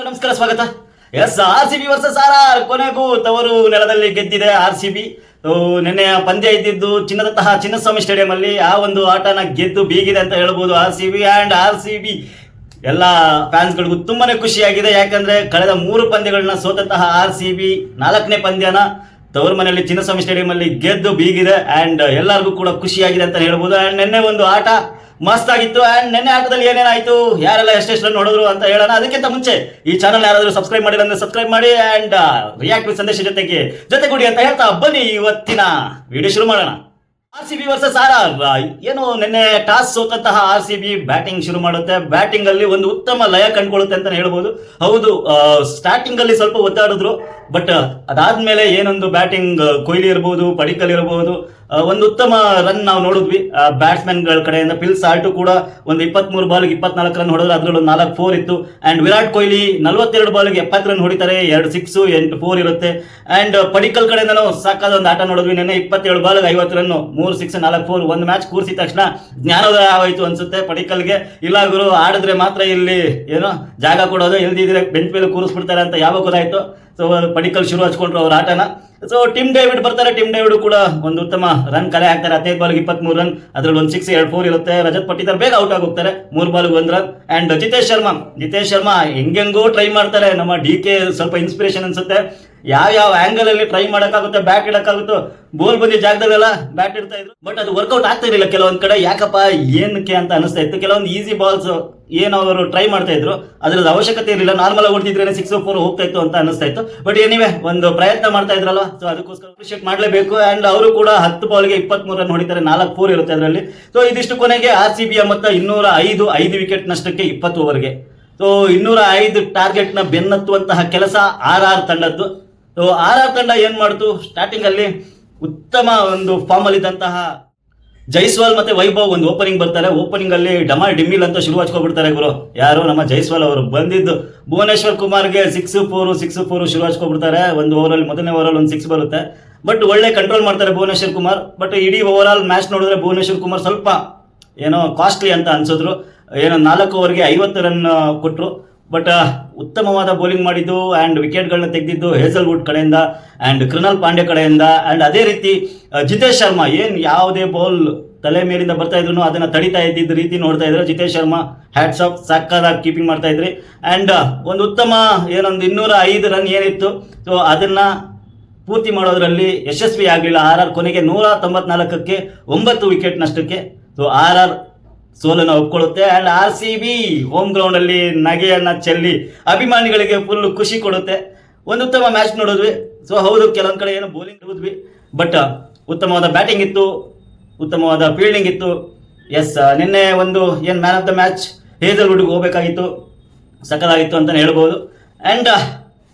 Hello ನಮಸ್ಕಾರ, ಸ್ವಾಗತ. Yes R C B versus R ಕೊನೆಗೂ ತವರು ನೆಲದಲ್ಲಿ ಗೆದ್ದಿದೆ ಆರ್ ಸಿ ಬಿ. ನಿನ್ನೆ ಪಂದ್ಯ ಇದ್ದಿದ್ದು ಚಿನ್ನದಂತಹ ಚಿನ್ನಸ್ವಾಮಿ ಸ್ಟೇಡಿಯಂ ಅಲ್ಲಿ ಆ ಒಂದು ಆಟನ ಗೆದ್ದು ಬೀಗಿದೆ ಅಂತ ಹೇಳ್ಬೋದು R C B and R C B. ಎಲ್ಲ ಫ್ಯಾನ್ಸ್ಗಳಿಗೂ ತುಂಬಾನೇ ಖುಷಿಯಾಗಿದೆ. ಯಾಕಂದ್ರೆ ಕಳೆದ ಮೂರು ಪಂದ್ಯಗಳನ್ನ ಸೋತಂತಹ ಆರ್ ಸಿ ಬಿ ನಾಲ್ಕನೇ ಪಂದ್ಯನ ತವರು ಮನೆಯಲ್ಲಿ ಚಿನ್ನಸ್ವಾಮಿ ಸ್ಟೇಡಿಯಂ ಅಲ್ಲಿ ಗೆದ್ದು ಬೀಗಿದೆ. ಅಂಡ್ ಎಲ್ಲರಿಗೂ ಕೂಡ ಖುಷಿಯಾಗಿದೆ ಅಂತ ಹೇಳ್ಬೋದು. ಅಂಡ್ ನಿನ್ನೆ ಒಂದು ಆಟ ಮಸ್ತ್ ಆಗಿತ್ತು ಅಂಡ್ ನೆನ್ನೆ ಆಟದಲ್ಲಿ ಏನೇನಾಯ್ತು? ಯಾರೆಲ್ಲ ಎಷ್ಟೆಷ್ಟು ರನ್ ನೋಡಿದ್ರು ಅಂತ ಹೇಳೋಣ. ಅದಕ್ಕಿಂತ ಮುಂಚೆ ಈ ಚಾನಲ್ ಯಾರಾದರೂ ಸಬ್ಸ್ಕ್ರೈಬ್ ಮಾಡಿಲ್ಲ ಅಂದ್ರೆ ಸಬ್ಸ್ಕ್ರೈಬ್ ಮಾಡಿ ಅಂಡ್ ರಿಯಾಕ್ಟ್ ವಿತ್ ಸಂದೇಶ ಜೊತೆಗೆ ಜೊತೆಗೂಡಿ ಅಂತ ಹೇಳ್ತಾ ಬನ್ನಿ ಇವತ್ತಿನ ವಿಡಿಯೋ ಶುರು ಮಾಡೋಣ. R C B versus R R ಏನು ನಿನ್ನೆ ಟಾಸ್ ಸೋತಂತಹ ಆರ್ ಸಿ ಬಿ ಬ್ಯಾಟಿಂಗ್ ಶುರು ಮಾಡುತ್ತೆ. ಬ್ಯಾಟಿಂಗ್ ಅಲ್ಲಿ ಒಂದು ಉತ್ತಮ ಲಯ ಕಂಡುಕೊಳ್ಳುತ್ತೆ ಅಂತ ಹೇಳ್ಬೋದು. ಹೌದು ಸ್ಟಾರ್ಟಿಂಗ್ ಅಲ್ಲಿ ಸ್ವಲ್ಪ ಒತ್ತಾಡಿದ್ರು ಬಟ್ ಅದಾದ್ಮೇಲೆ ಏನೊಂದು ಬ್ಯಾಟಿಂಗ್ ಕೊಹ್ಲಿ ಇರ್ಬೋದು ಪಡಿಕಲ್ ಇರ್ಬೋದು ಆ, ಒಂದು ಉತ್ತಮ ರನ್ ನಾವು ನೋಡಿದ್ವಿ. ಬ್ಯಾಟ್ಸ್ಮನ್ಗಳ ಕಡೆಯಿಂದ ಪಿಲ್ ಸಾಲ್ಟು ಕೂಡ ಒಂದು ಇಪ್ಪತ್ಮೂರು ಬಾಲ್ಗೆ ಇಪ್ಪತ್ನಾಲ್ಕು ರನ್ ಹೊಡೆದ್ರೆ. ಅದರಲ್ಲಿ ನಾಲ್ಕು ಫೋರ್ ಇತ್ತು. ಅಂಡ್ ವಿರಾಟ್ ಕೊಹ್ಲಿ ನಲವತ್ತೆರಡು ಬಾಲ್ಗೆ ಎಪ್ಪತ್ತು ರನ್ ಹೊಡಿತಾರೆ. ಎರಡು ಸಿಕ್ಸು ಎಂಟು ಫೋರ್ ಇರುತ್ತೆ. ಅಂಡ್ ಪಡಿಕಲ್ ಕಡೆಯಿಂದನೂ ಸಾಕಾದ ಒಂದು ಆಟ ನೋಡಿದ್ವಿ. ನಿನ್ನೆ ಇಪ್ಪತ್ತೇಳು ಬಾಲ್ಗೆ ಐವತ್ತು ರನ್ ಮೂರು ಸಿಕ್ಸ್ ನಾಲ್ಕು ಫೋರ್ ಒಂದು ಮ್ಯಾಚ್ ಕೂರಿಸಿದ ತಕ್ಷಣ ಜ್ಞಾನೋದಯ ಆಯಿತು ಅನ್ಸುತ್ತೆ ಪಡಿಕಲ್ಗೆ. ಇಲ್ಲ ಗುರು, ಆಡಿದ್ರೆ ಮಾತ್ರ ಇಲ್ಲಿ ಏನೋ ಜಾಗ ಕೊಡೋದು. ಇಲ್ದಿದ್ರೆ ಬೆಂಚ್ ಮೇಲೆ ಕೂರಿಸ್ಬಿಡ್ತಾರೆ ಅಂತ ಯಾವಾಗ ಗೊತ್ತಾಯ್ತು? ಸೊ ಪಡಿಕಲ್ ಶುರು ಹಚ್ಕೊಂಡ್ರು ಅವ್ರ ಆಟನ. ಸೊ ಟಿಮ್ ಡೇವಿಡ್ ಬರ್ತಾರೆ. ಟಿಮ್ ಡೇವಿಡ್ ಕೂಡ ಒಂದು ಉತ್ತಮ ರನ್ ಕಲೆ ಹಾಕ್ತಾರೆ. ಹದಿನೈದು ಬಾಲ್ಗೆ ಇಪ್ಪತ್ಮೂರು ರನ್ ಅದ್ರಲ್ಲಿ ಒಂದು ಸಿಕ್ಸ್ ಎರಡು ಫೋರ್ ಇರುತ್ತೆ. ರಜತ್ ಪಟ್ಟಿದಾರ್ ಬೇಗ ಔಟ್ ಆಗಿ ಹೋಗ್ತಾರೆ ಮೂರು ಬಾಲ್ಗೆ ಒಂದು ರನ್ ಅಂಡ್ ಜಿತೇಶ್ ಶರ್ಮಾ ಜಿತೇಶ್ ಶರ್ಮಾ ಹೆಂಗೆಂಗೋ ಟ್ರೈ ಮಾಡ್ತಾರೆ. ನಮ್ಮ ಡಿ ಕೆ ಸ್ವಲ್ಪ ಇನ್ಸ್ಪಿರೇಷನ್ ಅನ್ಸುತ್ತೆ. ಯಾವ ಯಾವ ಆಂಗಲ್ ಅಲ್ಲಿ ಟ್ರೈ ಮಾಡಕ್ಕಾಗುತ್ತೆ ಬ್ಯಾಟ್ ಇಡಕ್ಕಾಗುತ್ತೋ ಬೋಲ್ ಬಂದಿ ಜಾಗದಲ್ಲೆಲ್ಲ ಬ್ಯಾಟ್ ಇಡ್ತಾ ಇದ್ರು. ಬಟ್ ಅದು ವರ್ಕೌಟ್ ಆಗ್ತಾ ಇರಲಿಲ್ಲ ಕೆಲವೊಂದ್ ಕಡೆ. ಯಾಕಪ್ಪ, ಏನಕ್ಕೆ ಅಂತ ಅನಿಸ್ತಾ ಇತ್ತು. ಕೆಲವೊಂದು ಈಸಿ ಬಾಲ್ಸ್ ಏನು ಅವರು ಟ್ರೈ ಮಾಡ್ತಾ ಇದ್ರು. ಅದ್ರದ್ದು ಅವಶ್ಯಕತೆ ಇರಲಿಲ್ಲ. ನಾರ್ಮಲ್ ಆಗಿ ಹೊಡ್ತಿದ್ರೆ ಸಿಕ್ಸ್ ಫೋರ್ ಹೋಗ್ತಾ ಇತ್ತು ಅಂತ ಅನಿಸ್ತಾ ಇತ್ತು. ಬಟ್ ಏನಿವೆ ಒಂದು ಪ್ರಯತ್ನ ಮಾಡ್ತಾ ಇದ್ರಲ್ವಾ? ಸೊ ಅದಕ್ಕೋಸ್ಕರ ಅಪ್ರಿಷಿಯೇಟ್ ಮಾಡಲೇಬೇಕು ಅಂಡ್ ಅವರು ಕೂಡ ಹತ್ತು ಬಾಲ್ಗೆ ಇಪ್ಪತ್ಮೂರು ರನ್ ಹೊಡಿತಾರೆ. ನಾಲ್ಕು ಫೋರ್ ಇರುತ್ತೆ ಅದರಲ್ಲಿ. ಸೊ ಇದಿಷ್ಟು ಕೊನೆಗೆ ಆರ್ ಸಿ ಬಿಯ ಮೊತ್ತ ಇನ್ನೂರ ಐದು ಐದು ವಿಕೆಟ್ ನಷ್ಟಕ್ಕೆ ಇಪ್ಪತ್ತು ಓವರ್ಗೆ ಸೊ ಇನ್ನೂರ ಐದು ಟಾರ್ಗೆಟ್ನ ಬೆನ್ನತ್ತುವಂತಹ ಕೆಲಸ ಆರ್ ಆರ್ ತಂಡದ್ದು. ಸೊ ಆರ್ ಆರ್ ತಂಡ ಏನ್ ಮಾಡ್ತು? ಸ್ಟಾರ್ಟಿಂಗ್ ಅಲ್ಲಿ ಉತ್ತಮ ಒಂದು ಫಾರ್ಮ್ ಅಲ್ಲಿ ಇದ್ದಂತಹ ಜೈಸ್ವಾಲ್ ಮತ್ತೆ ವೈಭವ್ ಒಂದು ಓಪನಿಂಗ್ ಬರ್ತಾರೆ. ಓಪನಿಂಗ್ ಅಲ್ಲಿ ಡಮಾರ್ ಡಿಮಿಲ್ ಅಂತ ಶುರು ಹಚ್ಕೊಬಿಡ್ತಾರೆ ಗುರು. ಯಾರು? ನಮ್ಮ ಜೈಸ್ವಾಲ್ ಅವರು ಬಂದಿದ್ದು. ಭುವನೇಶ್ವರ್ ಕುಮಾರ್ಗೆ ಸಿಕ್ಸ್ ಫೋರ್ ಸಿಕ್ಸ್ ಫೋರ್ ಶುರು ಹಚ್ಕೊಬಿಡ್ತಾರೆ. ಒಂದು ಓವರಲ್ಲಿ ಮೊದಲನೇ ಓವರಲ್ಲಿ ಒಂದು ಸಿಕ್ಸ್ ಬರುತ್ತೆ. ಬಟ್ ಒಳ್ಳೆ ಕಂಟ್ರೋಲ್ ಮಾಡ್ತಾರೆ ಭುವನೇಶ್ವರ್ ಕುಮಾರ್. ಬಟ್ ಇಡೀ ಓವರ್ ಆಲ್ ಮ್ಯಾಚ್ ನೋಡಿದ್ರೆ ಭುವನೇಶ್ವರ್ ಕುಮಾರ್ ಸ್ವಲ್ಪ ಏನೋ ಕಾಸ್ಟ್ಲಿ ಅಂತ ಅನ್ಸಿದ್ರು. ಏನೋ ನಾಲ್ಕು ಓವರ್ಗೆ ಐವತ್ತು ರನ್ ಕೊಟ್ಟರು ಬಟ್ ಉತ್ತಮವಾದ ಬೌಲಿಂಗ್ ಮಾಡಿದ್ದು ಆ್ಯಂಡ್ ವಿಕೆಟ್ಗಳನ್ನ ತೆಗೆದಿದ್ದು ಹೇಸಲ್ವುಡ್ ಕಡೆಯಿಂದ ಆ್ಯಂಡ್ ಕೃಣಾಲ್ ಪಾಂಡ್ಯ ಕಡೆಯಿಂದ ಆ್ಯಂಡ್ ಅದೇ ರೀತಿ ಜಿತೇಶ್ ಶರ್ಮಾ ಏನು ಯಾವುದೇ ಬೌಲ್ ತಲೆ ಮೇಲಿಂದ ಬರ್ತಾ ಇದ್ರು ಅದನ್ನ ತಡಿತಾ ಇದ್ದಿದ್ದ ರೀತಿ ನೋಡ್ತಾ ಇದ್ರು ಜಿತೇಶ್ ಶರ್ಮಾ ಹ್ಯಾಟ್ಸ್ ಆಫ್ ಸಕ್ಕದಾಗಿ ಕೀಪಿಂಗ್ ಮಾಡ್ತಾ ಇದ್ರಿ. ಆ್ಯಂಡ್ ಒಂದು ಉತ್ತಮ ಏನೊಂದು ಇನ್ನೂರ ಐದು ರನ್ ಏನಿತ್ತು ಸೊ ಅದನ್ನ ಪೂರ್ತಿ ಮಾಡೋದ್ರಲ್ಲಿ ಯಶಸ್ವಿ ಆಗಲಿಲ್ಲ ಆರ್ ಆರ್ ಕೊನೆಗೆ ನೂರ ತೊಂಬತ್ನಾಲ್ಕಕ್ಕೆ ಒಂಬತ್ತು ವಿಕೆಟ್ ನಷ್ಟಕ್ಕೆ ಸೊ ಆರ್ ಆರ್ ಸೋಲನ್ನು ಒಪ್ಕೊಳ್ಳುತ್ತೆ. And R C B home ground ಅಲ್ಲಿ ನಗೆಯನ್ನ ಚೆಲ್ಲಿ ಅಭಿಮಾನಿಗಳಿಗೆ ಫುಲ್ ಖುಷಿ ಕೊಡುತ್ತೆ. ಒಂದು ಉತ್ತಮ ಮ್ಯಾಚ್ ನೋಡಿದ್ವಿ. ಸೊ ಹೌದು, ಕೆಲವೊಂದು ಕಡೆ ಏನೋ ಬೌಲಿಂಗ್ ನೋಡಿದ್ವಿ. ಬಟ್ ಉತ್ತಮವಾದ ಬ್ಯಾಟಿಂಗ್ ಇತ್ತು. ಉತ್ತಮವಾದ ಫೀಲ್ಡಿಂಗ್ ಇತ್ತು. ಎಸ್ ನಿನ್ನೆ ಒಂದು ಏನು ಮ್ಯಾನ್ ಆಫ್ ದ ಮ್ಯಾಚ್ ಹೇಜಲ್ವುಡ್ಗೆ ಹೋಗಬೇಕಾಗಿತ್ತು. ಸಕಲಾಗಿತ್ತು ಅಂತಲೇ ಹೇಳ್ಬೋದು. And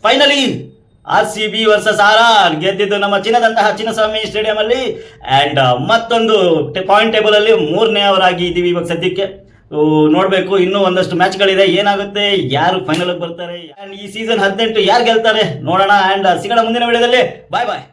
finally R C B versus R R ಗೆದ್ದಿದ್ದು ನಮ್ಮ ಚಿನ್ನದಂತಹ ಚಿನ್ನಸ್ವಾಮಿ ಸ್ಟೇಡಿಯಂ ಅಲ್ಲಿ ಅಂಡ್ ಮತ್ತೊಂದು ಪಾಯಿಂಟ್ ಟೇಬಲ್ ಅಲ್ಲಿ ಮೂರನೇ ಅವರಾಗಿ ಇದ್ದೀವಿ ಇವಾಗ ಸದ್ಯಕ್ಕೆ. ನೋಡಬೇಕು, ಇನ್ನೂ ಒಂದಷ್ಟು ಮ್ಯಾಚ್ಗಳಿದೆ ಏನಾಗುತ್ತೆ? ಯಾರು ಫೈನಲ್ ಬರ್ತಾರೆ? ಈ ಸೀಸನ್ ಹದಿನೆಂಟು ಯಾರು ಗೆಲ್ತಾರೆ? ನೋಡೋಣ. ಅಂಡ್ ಸಿಗೋಣ ಮುಂದಿನ ವೇಳೆಯಲ್ಲಿ ಬಾಯ್ ಬಾಯ್